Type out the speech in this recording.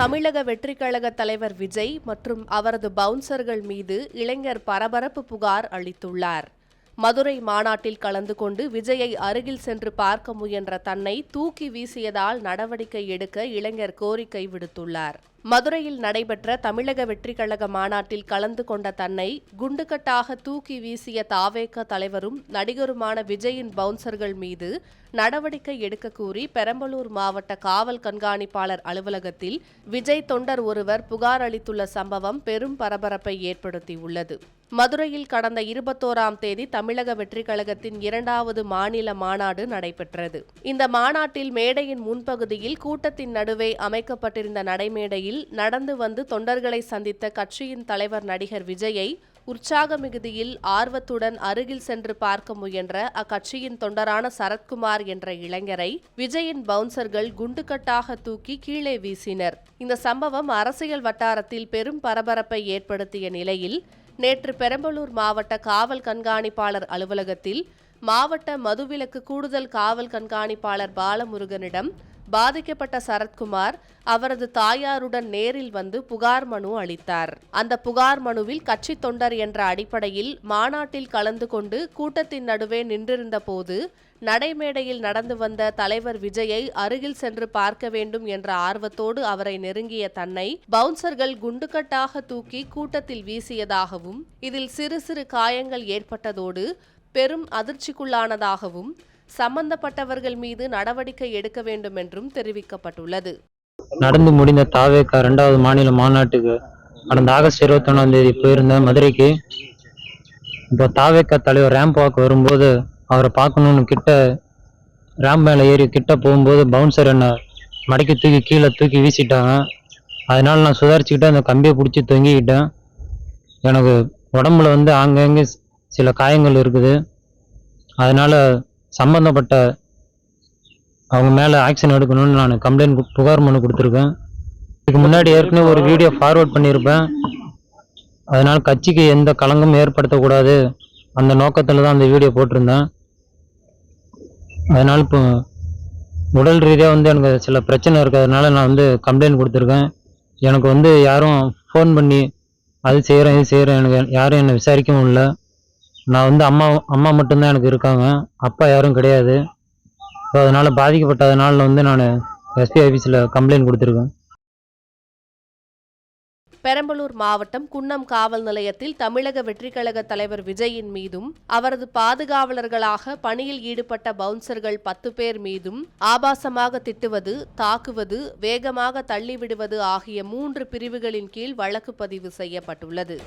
தமிழக வெற்றிக் கழக தலைவர் விஜய் மற்றும் அவரது பவுன்சர்கள் மீது இளைஞர் பரபரப்பு புகார் அளித்துள்ளார். மதுரை மாநாட்டில் கலந்து கொண்டு விஜயை அருகில் சென்று பார்க்க முயன்ற தன்னை தூக்கி வீசியதால் நடவடிக்கை எடுக்க இளைஞர் கோரிக்கை விடுத்துள்ளார். மதுரையில் நடைபெற்ற தமிழக வெற்றிக் கழக மாநாட்டில் கலந்து கொண்ட தன்னை குண்டுகட்டாக தூக்கி வீசிய தாவேக தலைவரும் நடிகருமான விஜயின் பவுன்சர்கள் மீது நடவடிக்கை எடுக்க கூறி பெரம்பலூர் மாவட்ட காவல் கண்காணிப்பாளர் அலுவலகத்தில் விஜய் தொண்டர் ஒருவர் புகார் அளித்துள்ள சம்பவம் பெரும் பரபரப்பை ஏற்படுத்தியுள்ளது. மதுரையில் கடந்த இருபத்தோராம் தேதி தமிழக வெற்றிக் கழகத்தின் இரண்டாவது மாநில மாநாடு நடைபெற்றது. இந்த மாநாட்டில் மேடையின் முன்பகுதியில் கூட்டத்தின் நடுவே அமைக்கப்பட்டிருந்த நடைமேடையில் நடந்து வந்து தொண்டர்களை சந்தித்த கட்சியின் தலைவர் நடிகர் விஜயை உற்சாக மிகுதியில் ஆர்வத்துடன் அருகில் சென்று பார்க்க முயன்ற அக்கட்சியின் தொண்டரான சரத்குமார் என்ற இளைஞரை விஜயின் பவுன்சர்கள் குண்டுகட்டாக தூக்கி கீழே வீசினர். இந்த சம்பவம் அரசியல் வட்டாரத்தில் பெரும் பரபரப்பை ஏற்படுத்திய நிலையில் நேற்று பெரம்பலூர் மாவட்ட காவல் கண்காணிப்பாளர் அலுவலகத்தில் மாவட்ட மதுவிலக்கு கூடுதல் காவல் கண்காணிப்பாளர் பாலமுருகனிடம் பாதிக்கப்பட்ட சரத்குமார் அவரது தாயாருடன் நேரில் வந்து புகார் மனு அளித்தார். அந்த புகார் மனுவில் கட்சி தொண்டர் என்ற அடிப்படையில் மாநாட்டில் கலந்து கொண்டு கூட்டத்தின் நடுவே நின்றிருந்த போது நடைமேடையில் நடந்து வந்த தலைவர் விஜயை அருகில் சென்று பார்க்க வேண்டும் என்ற ஆர்வத்தோடு அவரை நெருங்கிய தன்னை பவுன்சர்கள் குண்டுகட்டாக தூக்கி கூட்டத்தில் வீசியதாகவும் இதில் சிறு சிறு காயங்கள் ஏற்பட்டதோடு பெரும் அதிர்ச்சிக்குள்ளானதாகவும் சம்பந்தப்பட்டவர்கள் மீது நடவடிக்கை எடுக்க வேண்டும் என்றும் தெரிவிக்கப்பட்டுள்ளது. நடந்து முடிந்த தாவேக்கா ரெண்டாவது மாநில மாநாட்டுக்கு கடந்த ஆகஸ்ட் இருபத்தொன்னாம் தேதி போயிருந்தேன் மதுரைக்கு இப்போ தாவேக்கா தலைவர் ரேம்ப் வாக் வரும்போது அவரை பார்க்கணுன்னு கிட்ட ரேம்ப் மேலே ஏறி கிட்ட போகும்போது பவுன்சர் என்னை மடக்கி தூக்கி கீழே தூக்கி வீசிட்டாங்க. அதனால நான் சுதாரிச்சுக்கிட்டு அந்த கம்பியை பிடிச்சி தொங்கிக்கிட்டேன். எனக்கு உடம்புல வந்து ஆங்கங்கே சில காயங்கள் இருக்குது. அதனால சம்பந்தப்பட்ட அவங்க மேலே ஆக்ஷன் எடுக்கணும்னு நான் கம்ப்ளைண்ட் புகார் மனு கொடுத்துருக்கேன். இதுக்கு முன்னாடி ஏற்கனவே ஒரு வீடியோ ஃபார்வேர்ட் பண்ணியிருப்பேன். அதனால் கட்சிக்கு எந்த களங்கமும் ஏற்படுத்தக்கூடாது. அந்த நோக்கத்தில் தான் அந்த வீடியோ போட்டிருந்தேன். அதனால் இப்போ உடல் ரீதியாக வந்து எனக்கு சில பிரச்சனை இருக்கிறதுனால நான் வந்து கம்ப்ளைண்ட் கொடுத்துருக்கேன். எனக்கு வந்து யாரும் ஃபோன் பண்ணி அது செய்கிறேன் இது செய்கிறேன் எனக்கு யாரும் என்னை விசாரிக்கவும் இல்லை. நான் வந்து அம்மா அம்மா மட்டும்தான் எனக்கு இருக்காங்க. அப்பா யாரும் கிடையாது. ஸோ அதனால் பாதிக்கப்பட்டதுனால வந்து நான் எஸ்பி ஆஃபீஸில் கம்ப்ளைண்ட் கொடுத்துருக்கேன். பெரம்பலூர் மாவட்டம் குன்னம் காவல் நிலையத்தில் தமிழக வெற்றிக்கழக தலைவர் விஜயின் மீதும் அவரது பாதுகாவலர்களாக பணியில் ஈடுபட்ட பவுன்சர்கள் பத்து பேர் மீதும் ஆபாசமாக திட்டுவது தாக்குவது வேகமாக தள்ளிவிடுவது ஆகிய மூன்று பிரிவுகளின் கீழ் வழக்கு பதிவு செய்யப்பட்டுள்ளது.